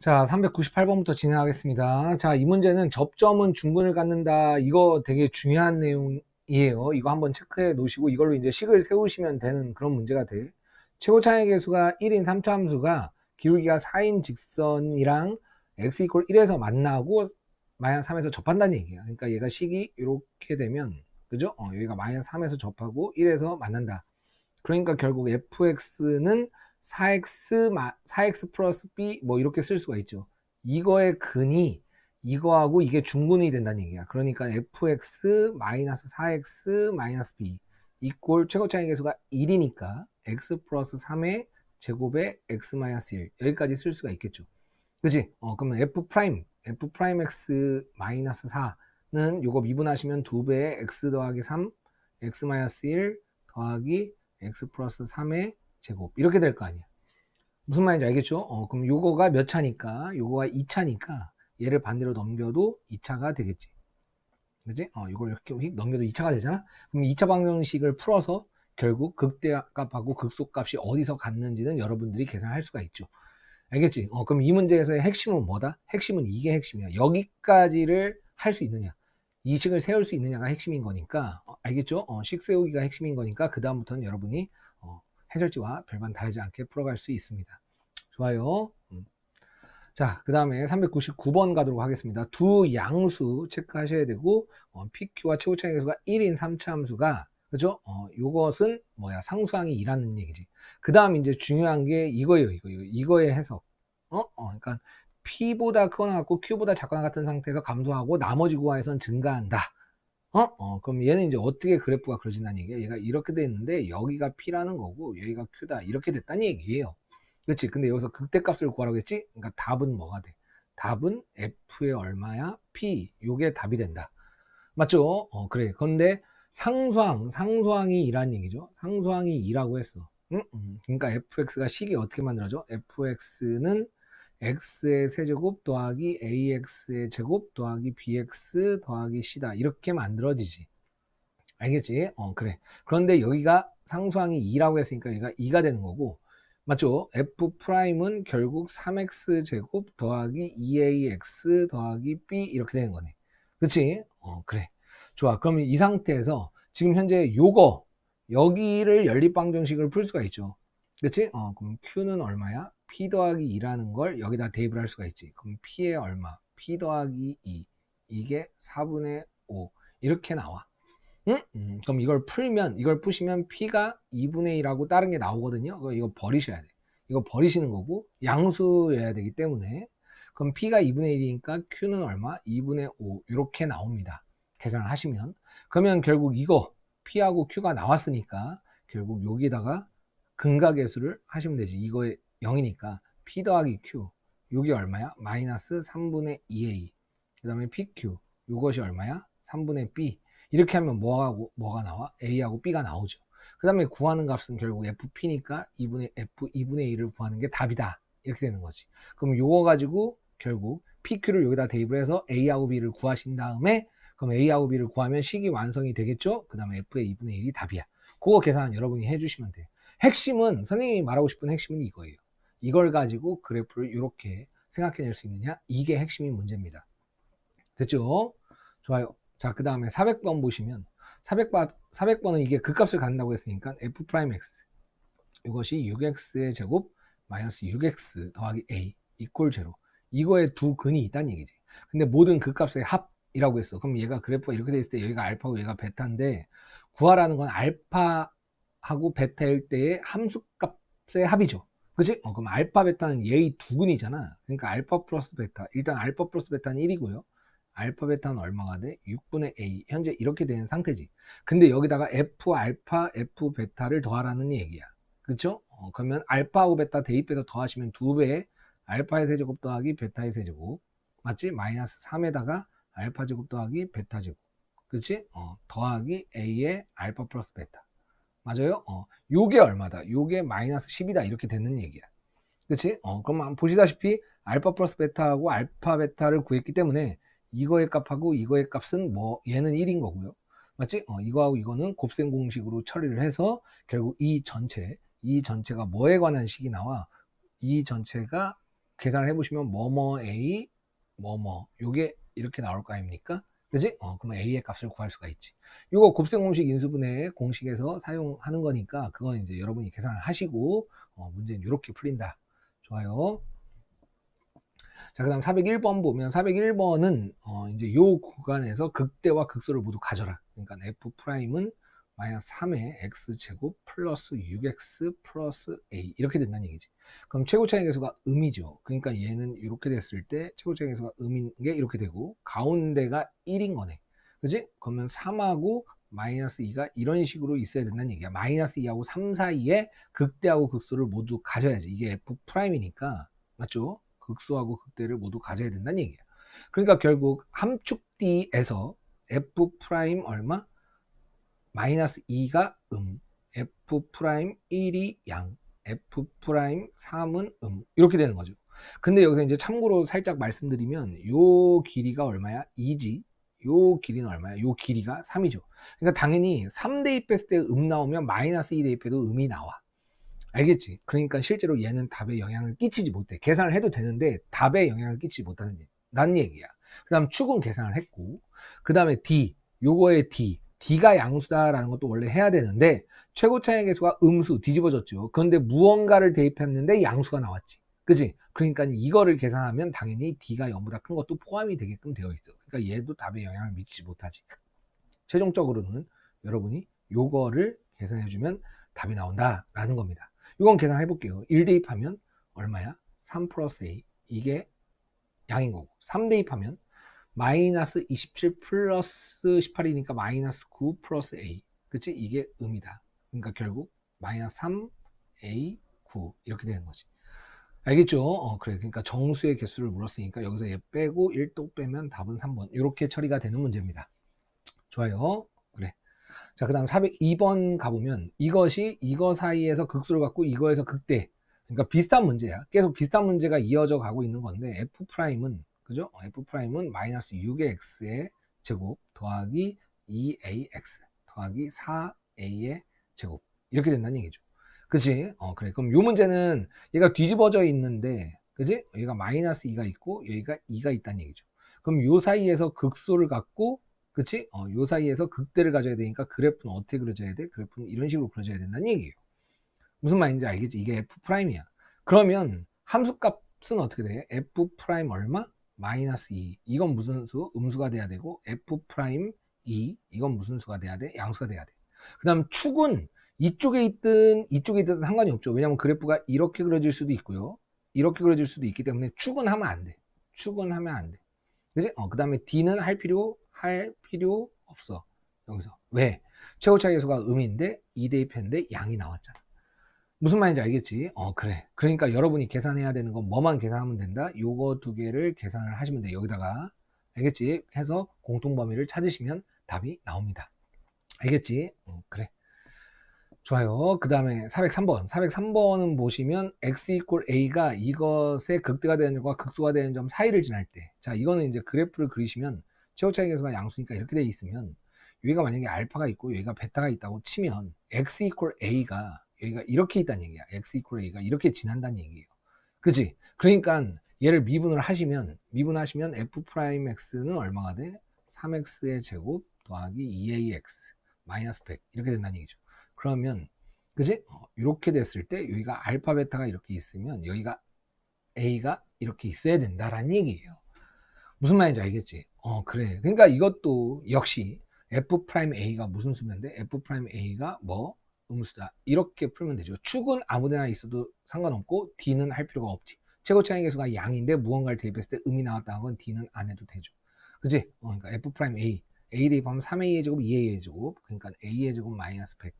자, 398번부터 진행하겠습니다. 자, 이 문제는 접점은 중근을 갖는다. 이거 되게 중요한 내용이에요. 이거 한번 체크해 놓으시고 이걸로 이제 식을 세우시면 되는 그런 문제가 돼. 최고 차의 개수가 1인 3차 함수가 기울기가 4인 직선이랑 x 이퀄 1에서 만나고 마이너스 3에서 접한다는 얘기야. 그러니까 얘가 식이 이렇게 되면 그죠? 어, 여기가 마이너스 3에서 접하고 1에서 만난다. 그러니까 결국 fx는 4x, 4x 플러스 b 뭐 이렇게 쓸 수가 있죠. 이거의 근이 이거하고 이게 중근이 된다는 얘기야. 그러니까 fx 마이너스 4x 마이너스 b 이꼴 최고 차이 계수가 1이니까 x 플러스 3의 제곱에 x 마이너스 1 여기까지 쓸 수가 있겠죠. 그지? 어, 그러면 f 프라임 f 프라임 x 마이너스 4는 요거 미분하시면 2배의 x 더하기 3 x 마이너스 1 더하기 x 플러스 3의 제곱 이렇게 될 거 아니야. 무슨 말인지 알겠죠? 어, 그럼 요거가 몇 차니까 요거가 2차니까 얘를 반대로 넘겨도 2차가 되겠지. 그지? 어, 이걸 이렇게 넘겨도 2차가 되잖아? 그럼 2차 방정식을 풀어서 결국 극대값하고 극소값이 어디서 갔는지는 여러분들이 계산할 수가 있죠. 알겠지? 어, 그럼 이 문제에서의 핵심은 뭐다? 핵심은 이게 핵심이야. 여기까지를 할 수 있느냐? 이 식을 세울 수 있느냐가 핵심인 거니까, 어, 알겠죠? 어, 식 세우기가 핵심인 거니까, 그 다음부터는 여러분이 어, 해설지와 별반 다르지 않게 풀어갈 수 있습니다. 좋아요. 음. 자, 그 다음에 399번 가도록 하겠습니다. 두 양수 체크하셔야 되고, 어, PQ와 최고차의 개수가 1인 3차 함수가, 그죠? 어, 요것은 뭐야? 상수항이 2라는 얘기지. 그 다음 이제 중요한 게 이거예요, 이거, 이거. 이거의 해석. 어? 어, 그러니까 P보다 크거나 같고 Q보다 작거나 같은 상태에서 감소하고 나머지 구간에선 증가한다. 어? 어, 그럼 얘는 이제 어떻게 그래프가 그려진다는 얘기야? 얘가 이렇게 돼 있는데 여기가 P라는 거고 여기가 Q다. 이렇게 됐다는 얘기예요. 그렇지? 근데 여기서 극대값을 구하라고 했지? 그러니까 답은 뭐가 돼? 답은 F의 얼마야? P. 요게 답이 된다. 맞죠? 어, 그래. 그런데 상수항, 상수항이 2라는 얘기죠. 상수항이 2라고 했어. 응? 음, 그러니까 fx가 식이 어떻게 만들어져? fx는 x의 세제곱 더하기 ax의 제곱 더하기 bx 더하기 c다 이렇게 만들어지지 알겠지? 어 그래 그런데 여기가 상수항이 2라고 했으니까 여기가 2가 되는 거고 맞죠? f 프라임은 결국 3x 제곱 더하기 2ax 더하기 b 이렇게 되는 거네 그치? 어 그래 좋아 그러면 이 상태에서 지금 현재 요거 여기를 연립방정식을 풀 수가 있죠 그치? 어 그럼 q는 얼마야? P 더하기 2라는 걸 여기다 대입을 할 수가 있지. 그럼 p의 얼마? p 더하기 2. 이게 4분의 5. 이렇게 나와. 응? 음, 그럼 이걸 풀면, 이걸 푸시면 p가 2분의 1하고 다른 게 나오거든요. 이거 버리셔야 돼. 이거 버리시는 거고, 양수여야 되기 때문에. 그럼 p가 2분의 1이니까 q는 얼마? 2분의 5. 이렇게 나옵니다. 계산을 하시면. 그러면 결국 이거, p하고 q가 나왔으니까, 결국 여기다가 근각계수를 하시면 되지. 이거에 0이니까 P 더하기 Q. 요게 얼마야? 마이너스 3분의 2A 그 다음에 PQ 요것이 얼마야? 3분의 B. 이렇게 하면 뭐하고 뭐가 나와? A하고 B가 나오죠. 그 다음에 구하는 값은 결국 FP니까 2분의 F 2분의 1을 구하는 게 답이다. 이렇게 되는 거지. 그럼 요거 가지고 결국 PQ를 여기다 대입을 해서 A하고 B를 구하신 다음에 그럼 A하고 B를 구하면 식이 완성이 되겠죠? 그 다음에 F의 2분의 1이 답이야. 그거 계산 여러분이 해주시면 돼요. 핵심은 선생님이 말하고 싶은 핵심은 이거예요 이걸 가지고 그래프를 이렇게 생각해낼 수 있느냐? 이게 핵심인 문제입니다. 됐죠? 좋아요. 자, 그 다음에 400번 보시면 400번, 400번은 이게 극값을 갖는다고 했으니까 f'x 이것이 6x의 제곱 마이너스 6x 더하기 a 이꼴 제로 이거에 두 근이 있다는 얘기지. 근데 모든 극값의 합이라고 했어. 그럼 얘가 그래프가 이렇게 돼 있을 때 여기가 알파고 얘가 베타인데 구하라는 건 알파하고 베타일 때의 함수값의 합이죠. 그치? 어, 그럼 알파, 베타는 얘의 두근이잖아. 그러니까 알파 플러스 베타. 일단 알파 플러스 베타는 1이고요. 알파, 베타는 얼마가 돼? 6분의 A. 현재 이렇게 되는 상태지. 근데 여기다가 F, 알파, F, 베타를 더하라는 얘기야. 그쵸? 어, 그러면 알파하고 베타 대입해서 더하시면 2배의 알파의 세제곱 더하기 베타의 세제곱. 맞지? 마이너스 3에다가 알파 제곱 더하기 베타 제곱. 그치? 어, 더하기 A의 알파 플러스 베타. 맞아요? 어, 요게 얼마다? 요게 마이너스 10이다. 이렇게 되는 얘기야. 그치? 어, 그럼 보시다시피 알파 플러스 베타하고 알파 베타를 구했기 때문에 이거의 값하고 이거의 값은 뭐 얘는 1인 거고요. 맞지? 어, 이거하고 이거는 곱셈 공식으로 처리를 해서 결국 이 전체, 이 전체가 뭐에 관한 식이 나와? 이 전체가 계산을 해보시면 뭐뭐 A, 뭐뭐 요게 이렇게 나올 거 아닙니까? 그지? 어, 그러면 A의 값을 구할 수가 있지. 이거 곱셈 공식 인수분해 공식에서 사용하는 거니까 그건 이제 여러분이 계산을 하시고 어, 문제는 이렇게 풀린다. 좋아요. 자, 그 다음 401번 보면 401번은 어, 이제 요 구간에서 극대와 극소를 모두 가져라. 그러니까 f 프라임은 마이너스 3의 x제곱 플러스 6x 플러스 a 이렇게 된다는 얘기지. 그럼 최고 차이 계수가 음이죠. 그러니까 얘는 이렇게 됐을 때 최고 차이 계수가 음인 게 이렇게 되고 가운데가 1인 거네. 그지? 그러면 3하고 마이너스 2가 이런 식으로 있어야 된다는 얘기야. 마이너스 2하고 3 사이에 극대하고 극소를 모두 가져야지. 이게 f 프라임이니까 맞죠? 극소하고 극대를 모두 가져야 된다는 얘기야. 그러니까 결국 함축 D에서 f 프라임 얼마? 마이너스 2가 음, f 프라임 1이 양, f 프라임 3은 음 이렇게 되는 거죠. 근데 여기서 이제 참고로 살짝 말씀드리면 요 길이가 얼마야? 2지. 요 길이는 얼마야? 요 길이가 3이죠. 그러니까 당연히 3 대 입했을 때 음 나오면 마이너스 2 대 입해도 음이 나와. 알겠지? 그러니까 실제로 얘는 답에 영향을 끼치지 못해. 계산을 해도 되는데 답에 영향을 끼치지 못하는 난 얘기야. 그 다음 축은 계산을 했고 그 다음에 D 요거의 D D가 양수다라는 것도 원래 해야 되는데 최고 차이 계수가 음수 뒤집어졌죠. 그런데 무언가를 대입했는데 양수가 나왔지. 그지? 그러니까 이거를 계산하면 당연히 D가 0보다 큰 것도 포함이 되게끔 되어 있어. 그러니까 얘도 답에 영향을 미치지 못하지. 최종적으로는 여러분이 요거를 계산해주면 답이 나온다라는 겁니다. 이건 계산해 볼게요. 1 대입하면 얼마야? 3 플러스 A. 이게 양인 거고. 3 대입하면 마이너스 27 플러스 18이니까 마이너스 9 플러스 A. 그치? 이게 음이다. 그러니까 결국 마이너스 3 A 9 이렇게 되는 거지. 알겠죠? 어, 그래. 그러니까 정수의 개수를 물었으니까 여기서 얘 빼고 1도 빼면 답은 3번. 이렇게 처리가 되는 문제입니다. 좋아요. 그래. 자, 그 다음 402번 가보면 이것이 이거 사이에서 극수를 갖고 이거에서 극대. 그러니까 비슷한 문제야. 계속 비슷한 문제가 이어져 가고 있는 건데 f 프라임은 그죠? f 프라임은 마이너스 6의 x의 제곱 더하기 2ax 더하기 4a의 제곱 이렇게 된다는 얘기죠. 그치? 어, 그래. 그럼 요 문제는 얘가 뒤집어져 있는데, 그지? 여기가 마이너스 2가 있고, 여기가 2가 있다는 얘기죠. 그럼 요 사이에서 극소를 갖고, 그치? 어, 요 사이에서 극대를 가져야 되니까 그래프는 어떻게 그려져야 돼? 그래프는 이런 식으로 그려져야 된다는 얘기예요. 무슨 말인지 알겠지? 이게 f 프라임이야. 그러면 함수값은 어떻게 돼? f 얼마? 마이너스 2. 이건 무슨 수? 음수가 돼야 되고, f 프라임 2. 이건 무슨 수가 돼야 돼? 양수가 돼야 돼. 그 다음 축은 이쪽에 있든 이쪽에 있든 상관이 없죠. 왜냐하면 그래프가 이렇게 그려질 수도 있고요. 이렇게 그려질 수도 있기 때문에 축은 하면 안 돼. 축은 하면 안 돼. 그지? 어, 그 다음에 D는 할 필요, 할 필요 없어. 여기서. 왜? 최고 차 계수가 음인데 2 대입했는데 양이 나왔잖아. 무슨 말인지 알겠지? 어, 그래. 그러니까 여러분이 계산해야 되는 건 뭐만 계산하면 된다? 요거 두 개를 계산을 하시면 돼. 여기다가. 알겠지? 해서 공통 범위를 찾으시면 답이 나옵니다. 알겠지? 어, 그래. 좋아요. 그 다음에 403번. 403번은 보시면 x 이퀄 a가 이것의 극대가 되는 점과 극소가 되는 점 사이를 지날 때. 자, 이거는 이제 그래프를 그리시면 최고차이 계수가 양수니까 이렇게 돼 있으면 여기가 만약에 알파가 있고 여기가 베타가 있다고 치면 x 이퀄 a가 여기가 이렇게 있다는 얘기야. x 이퀄 a가 이렇게 지난다는 얘기예요. 그지? 그러니까 얘를 미분을 하시면 미분하시면 f 프라임 x는 얼마가 돼? 3x의 제곱 더하기 2ax 마이너스 100 이렇게 된다는 얘기죠. 그러면 그지? 어, 이렇게 됐을 때 여기가 알파 베타가 이렇게 있으면 여기가 a가 이렇게 있어야 된다라는 얘기예요. 무슨 말인지 알겠지? 어 그래. 그러니까 이것도 역시 f 프라임 a가 무슨 수면데 f 프라임 a가 뭐 음수다 이렇게 풀면 되죠. 축은 아무데나 있어도 상관없고 d는 할 필요가 없지. 최고 차이 계수가 양인데 무언가를 대입했을 때 음이 나왔다는 건 d는 안 해도 되죠. 그지? 어, 그러니까 f 프라임 a 대입하면 3a의 제곱 2a의 제곱 그러니까 a의 제곱 마이너스 100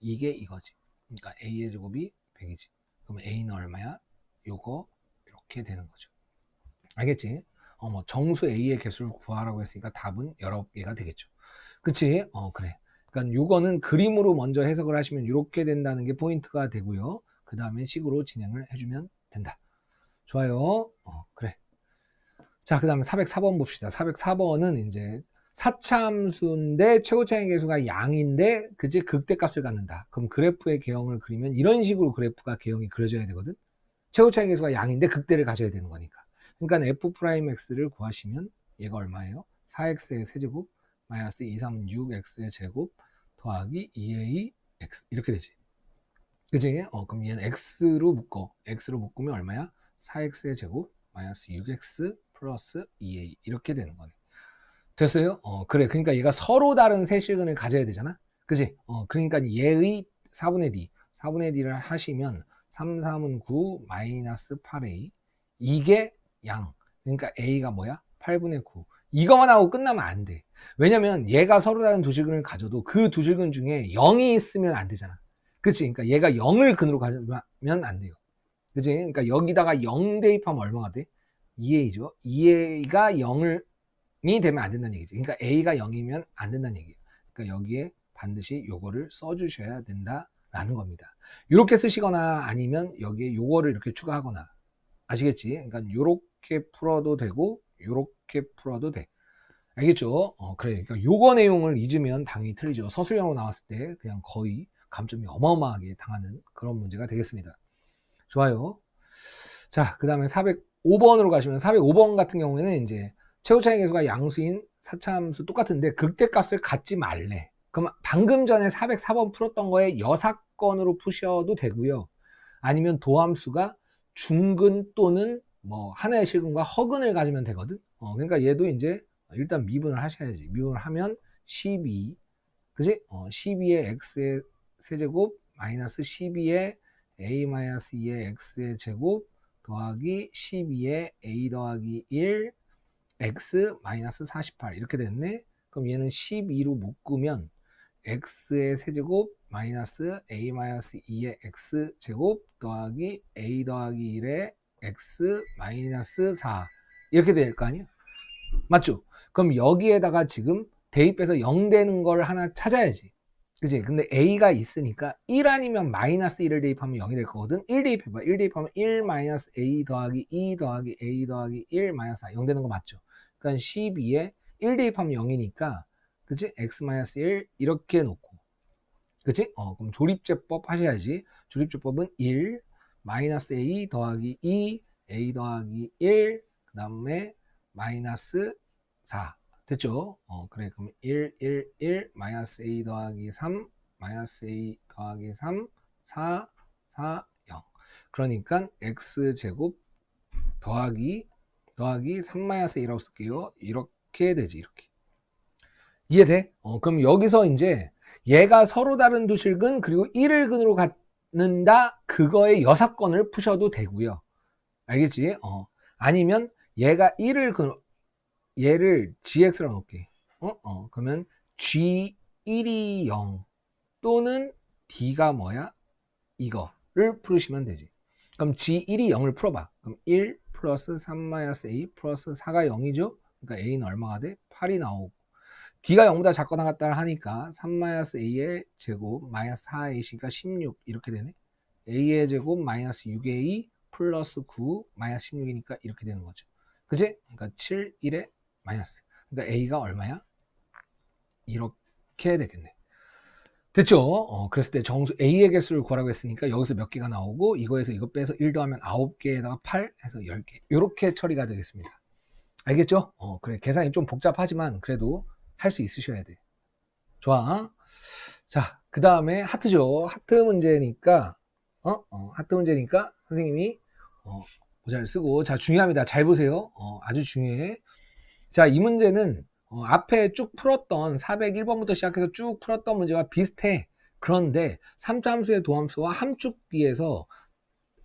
이게 이거지. 그러니까 a의 제곱이 100이지. 그러면 a는 얼마야? 요거 이렇게 되는 거죠. 알겠지? 어, 뭐 정수 a의 개수를 구하라고 했으니까 답은 여러 개가 되겠죠. 그치? 어, 그래. 그러니까 요거는 그림으로 먼저 해석을 하시면 이렇게 된다는 게 포인트가 되고요. 그 다음에 식으로 진행을 해주면 된다. 좋아요. 어, 그래. 자, 그 다음에 404번 봅시다. 404번은 이제 사참수인데 최고차이 계수가 양인데 그제 극대값을 갖는다. 그럼 그래프의 개형을 그리면 이런 식으로 그래프가 개형이 그려져야 되거든. 최고 차이 계수가 양인데 극대를 가져야 되는 거니까. 그러니까 f 프라임 x를 구하시면 얘가 얼마예요? 4x의 세제곱 마이너스 2, 3은 6x의 제곱 더하기 2a x 이렇게 되지. 그지? 어, 그럼 얘는 x로 묶어. x로 묶으면 얼마야? 4x의 제곱 마이너스 6x 플러스 2a 이렇게 되는 거네. 됐어요? 어, 그래. 그러니까 얘가 서로 다른 세실근을 가져야 되잖아. 그지? 어, 그러니까 얘의 4분의 d, 4분의 d를 하시면 3, 3은 9 마이너스 8a 이게 양. 그러니까 a가 뭐야? 8분의 9. 이거만 하고 끝나면 안 돼. 왜냐면 얘가 서로 다른 두 실근을 가져도 그 두 실근 중에 0이 있으면 안 되잖아. 그치? 그러니까 얘가 0을 근으로 가져면 안 돼요. 그치? 그러니까 여기다가 0 대입하면 얼마가 돼? 2a죠. 2a가 0을 이 되면 안 된다는 얘기죠. 그러니까 a가 0이면 안 된다는 얘기예요. 그러니까 여기에 반드시 요거를 써주셔야 된다라는 겁니다. 이렇게 쓰시거나 아니면 여기에 요거를 이렇게 추가하거나 아시겠지? 그러니까 요렇게 풀어도 되고 요렇게 풀어도 돼. 알겠죠? 어, 그래. 그러니까 요거 내용을 잊으면 당연히 틀리죠. 서술형으로 나왔을 때 그냥 거의 감점이 어마어마하게 당하는 그런 문제가 되겠습니다. 좋아요. 자, 그 다음에 405번으로 가시면 405번 같은 경우에는 이제 최고 차이 계수가 양수인 사차함수 똑같은데 극대값을 갖지 말래. 그럼 방금 전에 404번 풀었던 거에 여사건으로 푸셔도 되고요. 아니면 도함수가 중근 또는 뭐 하나의 실근과 허근을 가지면 되거든. 어, 그러니까 얘도 이제 일단 미분을 하셔야지. 미분을 하면 12, 그지? 어, 12의 x의 세제곱 마이너스 12의 a 마이너스 2의 x의 제곱 더하기 12의 a 더하기 1 x 마이너스 48 이렇게 됐네. 그럼 얘는 12로 묶으면 x의 세제곱 마이너스 a 마이너스 2의 x 제곱 더하기 a 더하기 1의 x 마이너스 4 이렇게 될 거 아니야? 맞죠? 그럼 여기에다가 지금 대입해서 0 되는 걸 하나 찾아야지. 그지? 근데 a가 있으니까 1 아니면 마이너스 1을 대입하면 0이 될 거거든. 1 대입해봐. 1 대입하면 1 마이너스 a 더하기 2 더하기 a 더하기 1 마이너스 4. 0 되는 거 맞죠? 그러니까 12에 1 대입하면 0이니까 그치? x 마이너스 1 이렇게 놓고 그치? 어, 그럼 조립제법 하셔야지. 조립제법은 1 마이너스 a 더하기 2 a 더하기 1 그 다음에 마이너스 4 됐죠? 어, 그래 그럼 1 1 1 마이너스 a 더하기 3 마이너스 a 더하기 3 4 4 0 그러니까 x제곱 더하기 더하기 3-1이라고 쓸게요. 이렇게 되지, 이렇게. 이해돼? 어, 그럼 여기서 이제 얘가 서로 다른 두 실근 그리고 1을 근으로 갖는다 그거의 여사건을 푸셔도 되고요. 알겠지? 어. 아니면 얘가 1을 근 얘를 gx로 놓을게. 어? 어. 그러면 g1이 0 또는 d가 뭐야? 이거를 풀으시면 되지. 그럼 g1이 0을 풀어봐. 그럼 1 플러스 3-a 플러스 4가 0이죠? 그러니까 a는 얼마가 돼? 8이 나오고 d가 0보다 작거나 같다 하니까 3-a의 제곱 마이너스 4ac니까 16 이렇게 되네 a의 제곱 마이너스 6a 플러스 9 마이너스 16이니까 이렇게 되는 거죠 그지? 그러니까 7, 1에 마이너스 그러니까 a가 얼마야? 이렇게 되겠네 됐죠? 어, 그랬을 때 정수 A의 개수를 구하라고 했으니까 여기서 몇 개가 나오고 이거에서 이거 빼서 1 더하면 9개에다가 8 해서 10개 이렇게 처리가 되겠습니다. 알겠죠? 어, 그래 계산이 좀 복잡하지만 그래도 할 수 있으셔야 돼. 좋아. 자, 그 다음에 하트죠. 하트 문제니까 어? 어, 하트 문제니까 선생님이 어, 모자를 쓰고 자 중요합니다. 잘 보세요. 어, 아주 중요해. 자, 이 문제는 어, 앞에 쭉 풀었던 401번부터 시작해서 쭉 풀었던 문제와 비슷해. 그런데 3차 함수의 도함수와 함축 뒤에서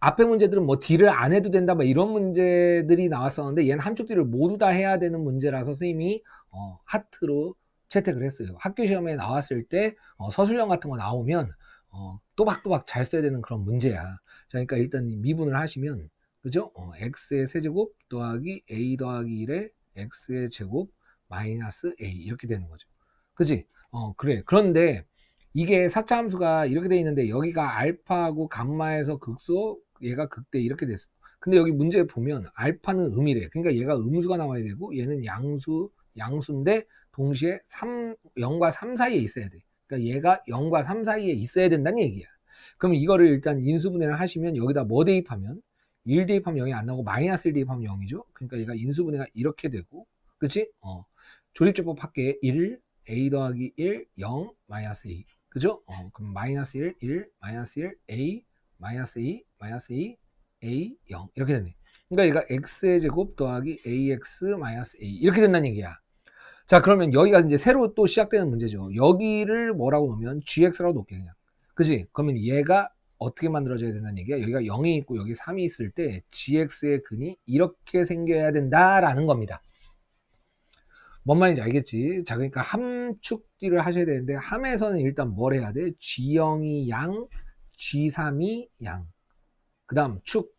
앞에 문제들은 뭐 D를 안 해도 된다 뭐 이런 문제들이 나왔었는데 얘는 함축 D를 모두 다 해야 되는 문제라서 선생님이 어, 하트로 채택을 했어요. 학교 시험에 나왔을 때 어, 서술형 같은 거 나오면 어, 또박또박 잘 써야 되는 그런 문제야. 자, 그러니까 일단 미분을 하시면 그죠? 어, x의 세제곱 더하기 a 더하기 1의 x의 제곱 마이너스 a 이렇게 되는 거죠. 그지? 어, 그래. 그런데 이게 4차 함수가 이렇게 돼 있는데 여기가 알파하고 감마에서 극소 얘가 극대 이렇게 됐어. 근데 여기 문제 보면 알파는 음이래. 그러니까 얘가 음수가 나와야 되고 얘는 양수 양수인데 동시에 3 0과 3 사이에 있어야 돼. 그러니까 얘가 0과 3 사이에 있어야 된다는 얘기야. 그럼 이거를 일단 인수분해를 하시면 여기다 뭐 대입하면 1 대입하면 0이 안 나오고 마이너스 1 대입하면 0이죠. 그러니까 얘가 인수분해가 이렇게 되고 그치? 어. 조립제법 할게 1 a 더하기 1 0 마이너스 2 그죠? 어, 그럼 마이너스 1 1 마이너스 1 a 마이너스 2 마이너스 2 a 0 이렇게 되네. 그러니까 얘가 x의 제곱 더하기 ax 마이너스 a 이렇게 된다는 얘기야. 자 그러면 여기가 이제 새로 또 시작되는 문제죠. 여기를 뭐라고 놓으면 gx라고 놓게 그냥. 그지? 그러면 얘가 어떻게 만들어져야 된다는 얘기야? 여기가 0이 있고 여기 3이 있을 때 gx의 근이 이렇게 생겨야 된다라는 겁니다. 뭔 말인지 알겠지? 자 그러니까 함축기를 하셔야 되는데 함에서는 일단 뭘 해야 돼? g0이 양, g3이 양. 그 다음 축.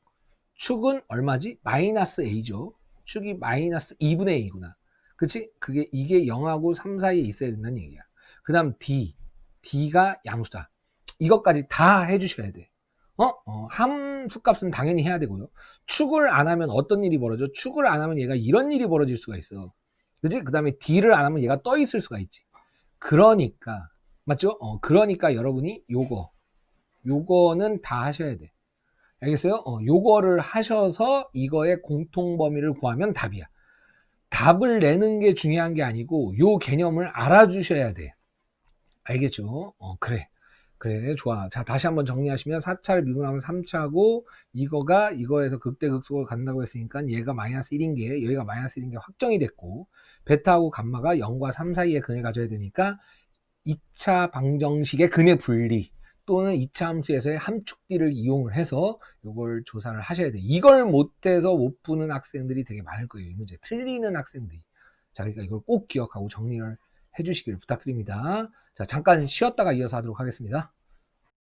축은 얼마지? 마이너스 a죠. 축이 마이너스 2분의 a구나. 그치? 그게 이게 0하고 3 사이에 있어야 된다는 얘기야. 그 다음 d. d가 양수다. 이것까지 다 해주셔야 돼. 어? 어, 함수값은 당연히 해야 되고요. 축을 안 하면 어떤 일이 벌어져? 축을 안 하면 얘가 이런 일이 벌어질 수가 있어. 그지? 그 다음에 D를 안 하면 얘가 떠 있을 수가 있지. 그러니까, 맞죠? 어, 그러니까 여러분이 요거, 요거는 다 하셔야 돼. 알겠어요? 어, 요거를 하셔서 이거의 공통 범위를 구하면 답이야. 답을 내는 게 중요한 게 아니고 요 개념을 알아주셔야 돼. 알겠죠? 어, 그래. 그래, 좋아. 자, 다시 한번 정리하시면 4차를 미분하면 3차고 이거가 이거에서 극대극소로 간다고 했으니까 얘가 마이너스 1인 게 여기가 마이너스 1인 게 확정이 됐고 베타하고 감마가 0과 3 사이에 근을 가져야 되니까 2차 방정식의 근의 분리 또는 2차 함수에서의 함축비를 이용을 해서 이걸 조사를 하셔야 돼. 이걸 못해서 못 푸는 학생들이 되게 많을 거예요. 이 문제 틀리는 학생들이. 자, 그러니까 이걸 꼭 기억하고 정리를 해주시길 부탁드립니다. 자, 잠깐 쉬었다가 이어서 하도록 하겠습니다.